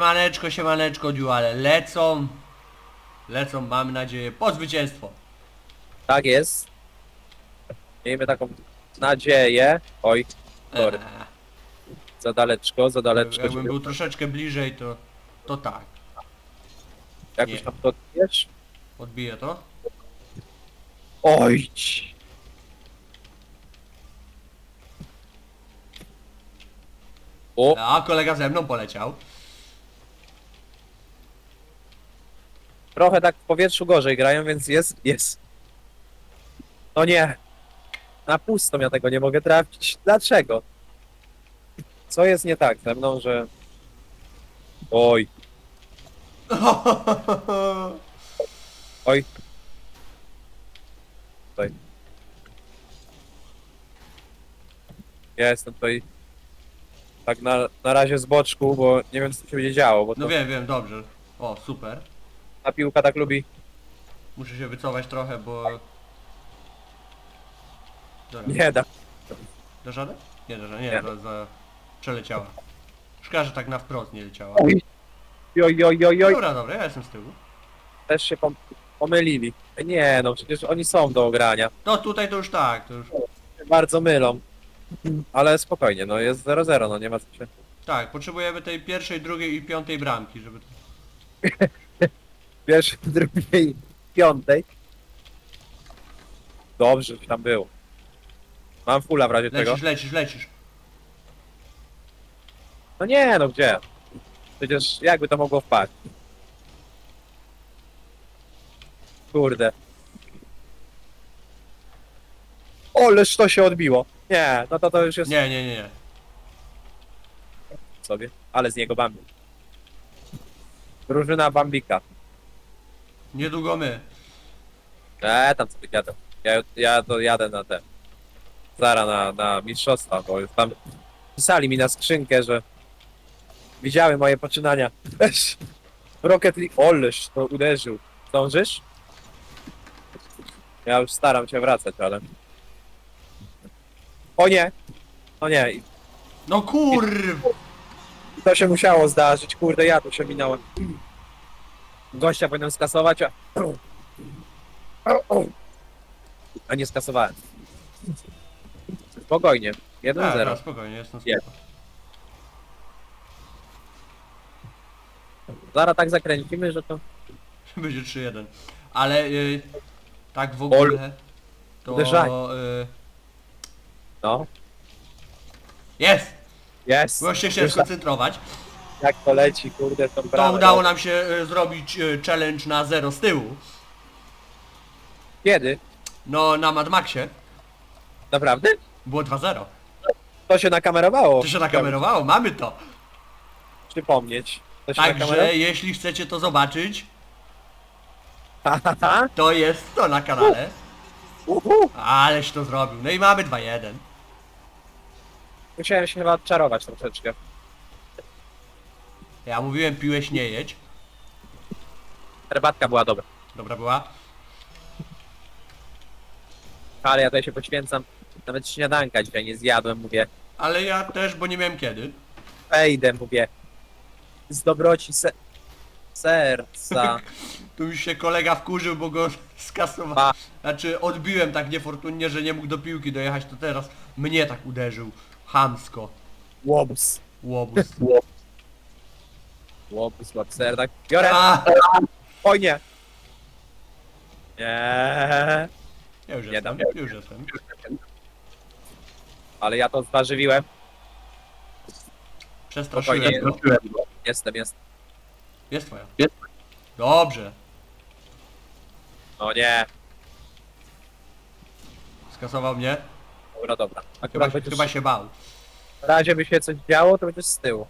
Siemaneczko, siemaneczko, dziuale. Lecą. Lecą, mam nadzieję, po zwycięstwo. Tak jest. Miejmy taką nadzieję. Oj, sorry. Eee, za daleczko, za daleczko. jakbym był troszeczkę bliżej, to, to tak. Jakoś nie. tam to wiesz? Odbiję to. Oj. ci. O, A kolega ze mną poleciał. Trochę tak w powietrzu gorzej grają, więc jest, jest. No nie. Na pusto ja tego nie mogę trafić. Dlaczego? Co jest nie tak ze mną, że... Oj, oj. Tutaj. Ja jestem tutaj tak na, na razie z boczku, bo nie wiem co się będzie działo, bo to No wiem, wiem, dobrze. O, super. Ta piłka tak lubi. Muszę się wycofać trochę, bo... Dobra, Nie da. dasz radę? Nie, dasz radę, nie, Nie. za, za... przeleciała. Szkoda, że tak na wprost nie leciała. Oj, oj, oj, oj, oj. Dobra, dobra, ja jestem z tyłu. Też się pom pomylili. Nie no, przecież oni są do ogrania. No tutaj to już tak, to już... Się Bardzo mylą. Ale spokojnie, no jest 0-0, no nie ma co się... Tak, potrzebujemy tej pierwszej, drugiej i piątej bramki, żeby... Pierwszej, drugiej, piątej. Dobrze, że tam było. Mam fulla w razie tego. Lecisz, lecisz, lecisz. No nie, no gdzie? Przecież jakby to mogło wpaść? Kurde. Oleż to się odbiło. Nie, no to to już jest Nie, nie, nie, nie. sobie. Ale z niego Bambi. Drużyna Bambika. Niedługo my. Eee, tam sobie jadę. Ja, ja to jadę na te. Zara na, na mistrzostwa, bo już tam pisali mi na skrzynkę, że widziały moje poczynania. Esz, Rocket League. Oleż to uderzył. Zdążysz? Ja już staram się wracać, ale. O nie! O nie, i No kurw! to się musiało zdarzyć, kurde, ja tu się minąłem. Gościa powinienem skasować, a... A nie skasowałem. Spokojnie, 1-0. Tak, tak, spokojnie, jestem spoko. Zaraz tak zakręcimy, że to... Będzie 3-1. Ale y, tak w ogóle to y, No, jest! jest. Bo się Już tak, skoncentrować. Jak to leci, kurde, to To brawo. udało nam się y, zrobić y, challenge na 0 z tyłu. Kiedy? No na Mad Maxie Naprawdę? było 2-0. To się nakamerowało. To się nakamerowało, mamy to. Przypomnieć. To się Także nakamerowało. jeśli chcecie to zobaczyć, to jest to na kanale. Uhu. Aleś to zrobił. No i mamy 2-1. Musiałem się chyba odczarować troszeczkę. Ja mówiłem piłeś nie jedź. Herbatka była dobra. Dobra była. Ale ja tutaj się poświęcam. Nawet śniadanka dzisiaj nie zjadłem, mówię. Ale ja też, bo nie miałem kiedy. Wejdę, mówię. Z dobroci se serca. Tu już się kolega wkurzył, bo go skasowałem. Znaczy odbiłem tak niefortunnie, że nie mógł do piłki dojechać, to teraz mnie tak uderzył. Hamsko. Łobuz. Łobuz. Łobuz, łobzer, tak. Biorę. A, Oj nie. Nie. ja już Nie jestem, dam. już jestem. Ale ja to zważywiłem. Przestraszyłem Spokojnie. go. Jestem, jest. Jest twoja. Dobrze. No nie. Skasował mnie. Dobra, dobra. Chyba, Akurat będziesz, chyba się bał. w razie by się coś działo, to będziesz z tyłu.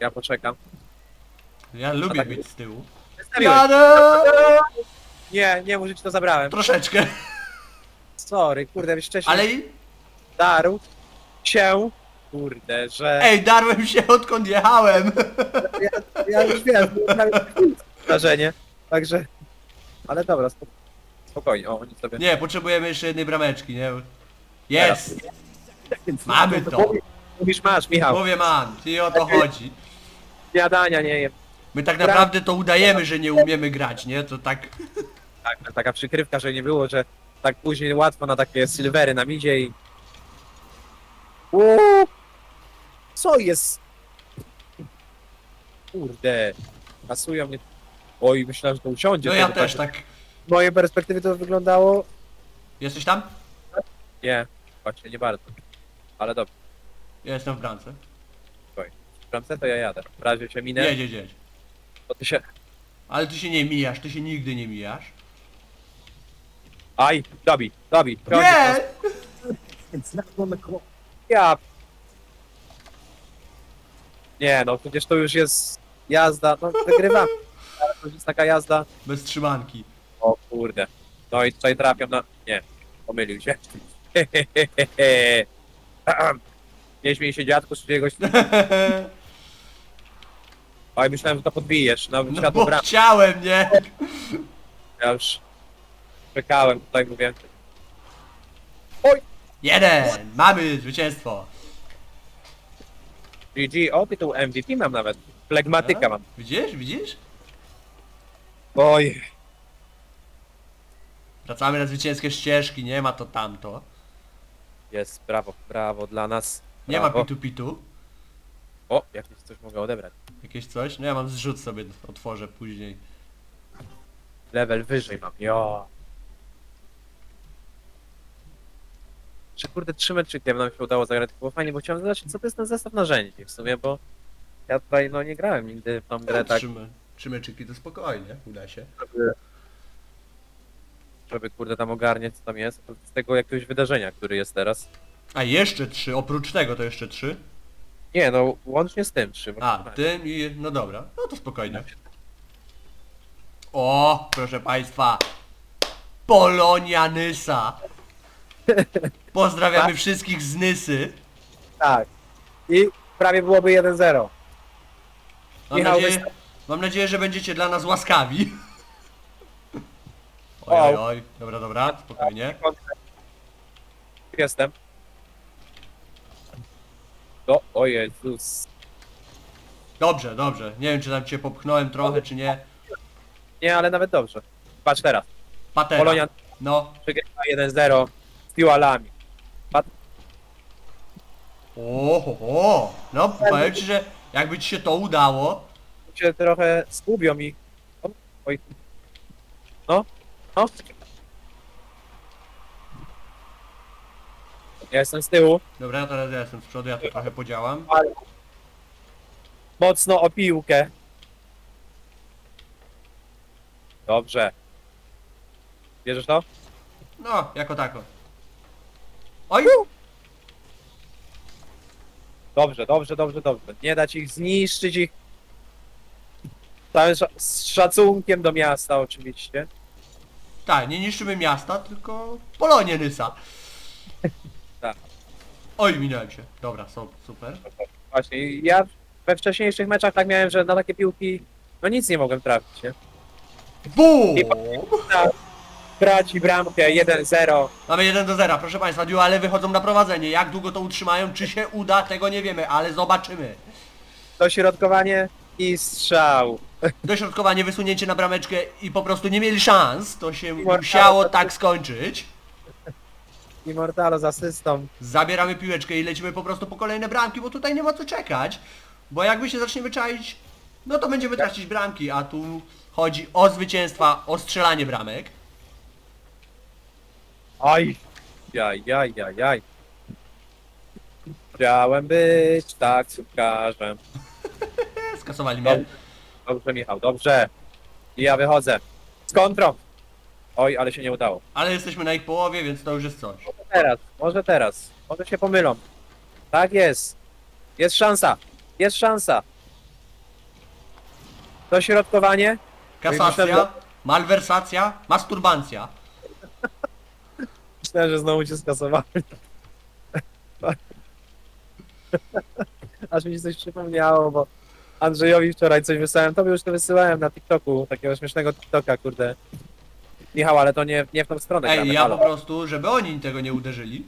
Ja poczekam. Ja lubię tak- być z tyłu. Jadę! Nie, nie, może ci to zabrałem. Troszeczkę. Sorry, kurde, byś wcześniej Ale darł się. Kurde, że... ej, darłem się odkąd jechałem. Ja, ja już wiem, zdarzenie. Także. Ale dobra, spok- spokojnie. O, oni sobie. Nie, potrzebujemy jeszcze jednej brameczki, nie? Jest! Mamy to. Mówisz, masz, Michał. Mówię mam, i o to chodzi. Śniadania nie jem. My tak naprawdę to udajemy, że nie umiemy grać, nie? To tak... Tak, taka przykrywka, że nie było, że tak później łatwo na takie silvery nam idzie i... Uuu, co jest? Kurde, kasują mnie. Oj, myślałem, że to usiądzie. No to ja to też tak. tak... Z mojej perspektywy to wyglądało... Jesteś tam? Nie, właśnie nie bardzo. Ale dobrze, Ja jestem w bramce. w bramce to ja jadę. W razie się minę, Jedź, jedź, jedź. Ty się... Ale ty się nie mijasz, ty się nigdy nie mijasz. Aj, dobi, dobi. Nie! Ja... Nie, no przecież to już jest jazda, no wygrywam. To już jest taka jazda. Bez trzymanki. O kurde. No i tutaj trafiam na... Nie, pomylił się. Nie śmiej się dziadku z czyjegoś... Oj, myślałem, że to podbijesz. No światło bo bram. chciałem, nie? Ja już czekałem, tutaj mówię. Jeden! Mamy zwycięstwo. GG, o tytuł MVP mam nawet. Flegmatyka mam. Widzisz, widzisz? Oj, Wracamy na zwycięskie ścieżki, nie ma to tamto. jest, brawo, brawo dla nas. Nie ma brawo. pitu pitu. O, jakieś coś mogę odebrać. Jakieś coś? No ja mam zrzut sobie, otworzę później. Level wyżej mam, jo. Czy kurde trzy meczykiem nam się udało zagrać, to było fajnie, bo chciałem zobaczyć co to jest ten zestaw narzędzi w sumie, bo ja tutaj no nie grałem nigdy w tą grę tak, Trzy, me- trzy meczyki to spokojnie, uda się. żeby, żeby kurde tam ogarniać co tam jest, z tego jakiegoś wydarzenia, który jest teraz. A jeszcze trzy, oprócz tego to jeszcze trzy. Nie no, łącznie z tym trzy. A, tym i... no dobra, no to spokojnie. O, proszę państwa. Polonia Nysa. Pozdrawiamy wszystkich z Nysy. Tak. I prawie byłoby 1-0. Mam Michał, nadzieję, mam nadzieję, że będziecie dla nas łaskawi. Oj, oj, oj. Dobra, dobra, spokojnie. Jestem. O, o Jezus. Dobrze, dobrze. Nie wiem, czy tam cię popchnąłem trochę, czy nie. Nie, ale nawet dobrze. Patrz teraz. Patera. Polonia No. przegrywa 1-0 z Piłalami. O, ho, ho. No, powiem ci, że jakby ci się to udało, Się trochę zgubią i... O, oj. No, no. Ja jestem z tyłu. Dobra, teraz ja jestem z przodu, ja to trochę podziałam. Mocno o piłkę. Dobrze. Bierzesz to? No, jako tako. Oj! Dobrze, dobrze, dobrze, dobrze. Nie dać ich zniszczyć ich. Całym sza- z szacunkiem do miasta oczywiście. Tak, nie niszczymy miasta, tylko Polonię Nysa. Oj, minąłem się. Dobra, są, super. Właśnie, i ja we wcześniejszych meczach tak miałem, że na takie piłki no nic nie mogłem trafić, nie? Bum! Braci bramkę 1-0. Mamy 1 do 0, proszę Państwa, duale wychodzą na prowadzenie. Jak długo to utrzymają, czy się uda, tego nie wiemy, ale zobaczymy. Dośrodkowanie i strzał. Dośrodkowanie, wysunięcie na brameczkę i po prostu nie mieli szans. To się musiało tak skończyć. Immortalo z asystą. Zabieramy piłeczkę i lecimy po prostu po kolejne bramki, bo tutaj nie ma co czekać. Bo jakby się zaczniemy czaić, no to będziemy tracić bramki, a tu chodzi o zwycięstwa, o strzelanie bramek. Aj. Jaj, jaj, jaj, jaj. Chciałem być taksówkarzem. Skasowali mnie. Dobrze, Michał, dobrze. I ja wychodzę. Z kontrą. Oj, ale się nie udało. Ale jesteśmy na ich połowie, więc to już jest coś. Teraz, może teraz. Może się pomylą. Tak jest. Jest szansa. Jest szansa. Dośrodkowanie. Kasacja, malwersacja, masturbancja. Myślałem, że znowu cię skasowali. Aż mi się coś przypomniało, bo Andrzejowi wczoraj coś wysłałem. Tobie już to wysyłałem na TikToku, takiego śmiesznego TikToka, kurde. Michał, ale to nie, nie w tą stronę Ej, gramy, ja halo. po prostu, żeby oni tego nie uderzyli.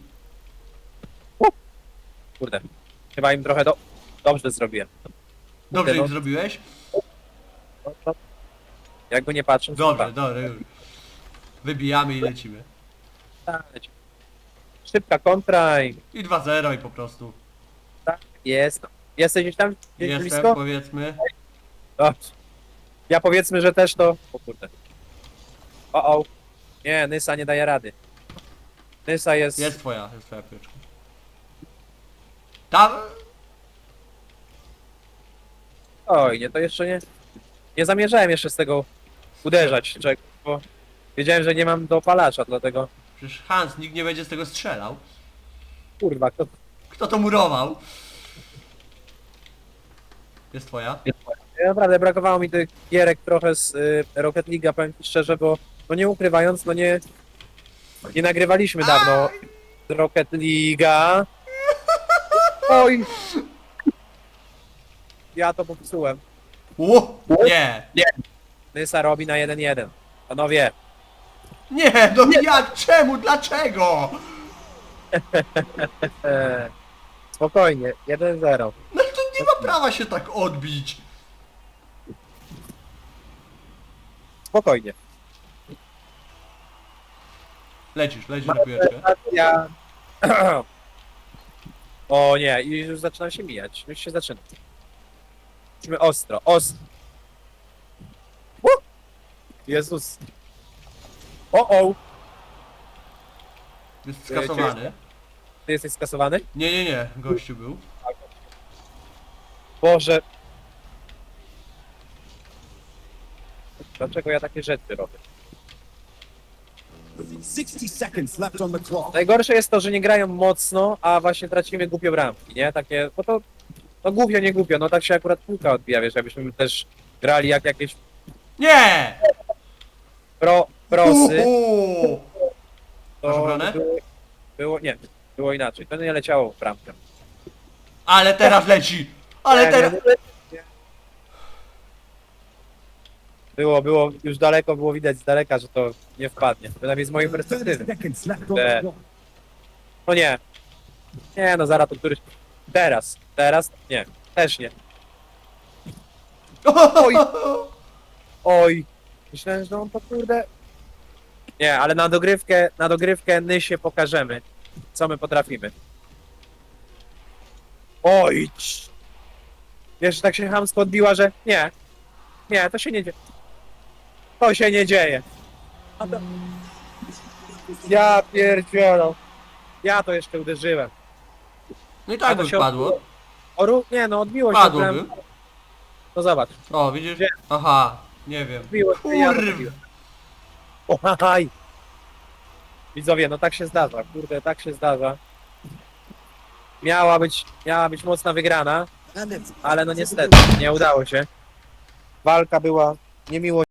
Kurde. Chyba im trochę do... dobrze zrobiłem. Dobrze no, im zrobiłeś? Jakby nie patrząc, to Dobrze, tak. dobrze, już. Wybijamy i lecimy. Tak. Szybka kontra i I 2-0 i po prostu. tak, jest. Jesteś gdzieś tam? Gdzieś Jestem, blisko? powiedzmy. Dobrze. Ja powiedzmy, że też to... O kurde. O, o. Nie, Nysa nie daje rady. Nysa jest... Jest twoja, jest twoja piłeczka. Tam... Oj, nie, to jeszcze nie... Nie zamierzałem jeszcze z tego uderzać, czek, bo wiedziałem, że nie mam dopalacza, dlatego... Przecież Hans, nikt nie będzie z tego strzelał. Kurwa, kto... Kto to murował? Jest twoja? Ja Naprawdę brakowało mi tych gierek trochę z y, Rocket League'a, powiem ci szczerze, bo no nie ukrywając, no nie... Nie nagrywaliśmy dawno Rocket League'a. Oj! Ja to popsułem. O! Nie! Nysa robi na 1-1. Panowie, Nie, no jak? Czemu? Dlaczego? e, spokojnie, 1-0. No to nie ma prawa się tak odbić. Spokojnie. Lecisz, lecisz na piłeczkę. Ja... O nie, i już zaczynam się mijać. Już się zaczyna. Musimy ostro, ostro. U! Jezus. O, o! Jest skasowany. Ty jesteś skasowany? Nie, nie, nie, gościu był. Boże. Dlaczego ja takie rzeczy robię? Najgorsze jest to, że nie grają mocno, a właśnie tracimy głupie bramki, nie? Takie, bo to, to głupio, nie głupio, no tak się akurat piłka odbija, wiesz, jakbyśmy też grali jak jakieś Nie! pro, prosy, Uhu! Masz to obronę? było, było, nie, było inaczej, to nie leciało w bramkę. Ale teraz leci! Ale teraz... nie, nie. Było, było, już daleko było widać z daleka, że to nie wpadnie, przynajmniej z mojej 30 perspektywy. clock. No nie. Nie, no zaraz to któryś... Teraz, teraz, nie, też nie. Oj. Oj, myślałem, że on to kurde... Nie, ale na dogrywkę, na dogrywkę Nysie pokażemy, co my potrafimy. Oj! Wiesz, tak się chamsko odbiła, że nie, nie, to się nie dzieje. To się nie dzieje. Ja pierdzielę. Ja to jeszcze uderzyłem. No i tak by wpadło. Nie, no odbiło się. Padłoby. No zobacz, O, widzisz? Gdzie? Aha, nie wiem. odbiło się. Ja to Kurw. odbiłem. Ohaj! Widzowie, no tak się zdarza, kurde, tak się zdarza. Miała być, miała być mocna wygrana, ale no niestety, nie udało się. Walka była niemiło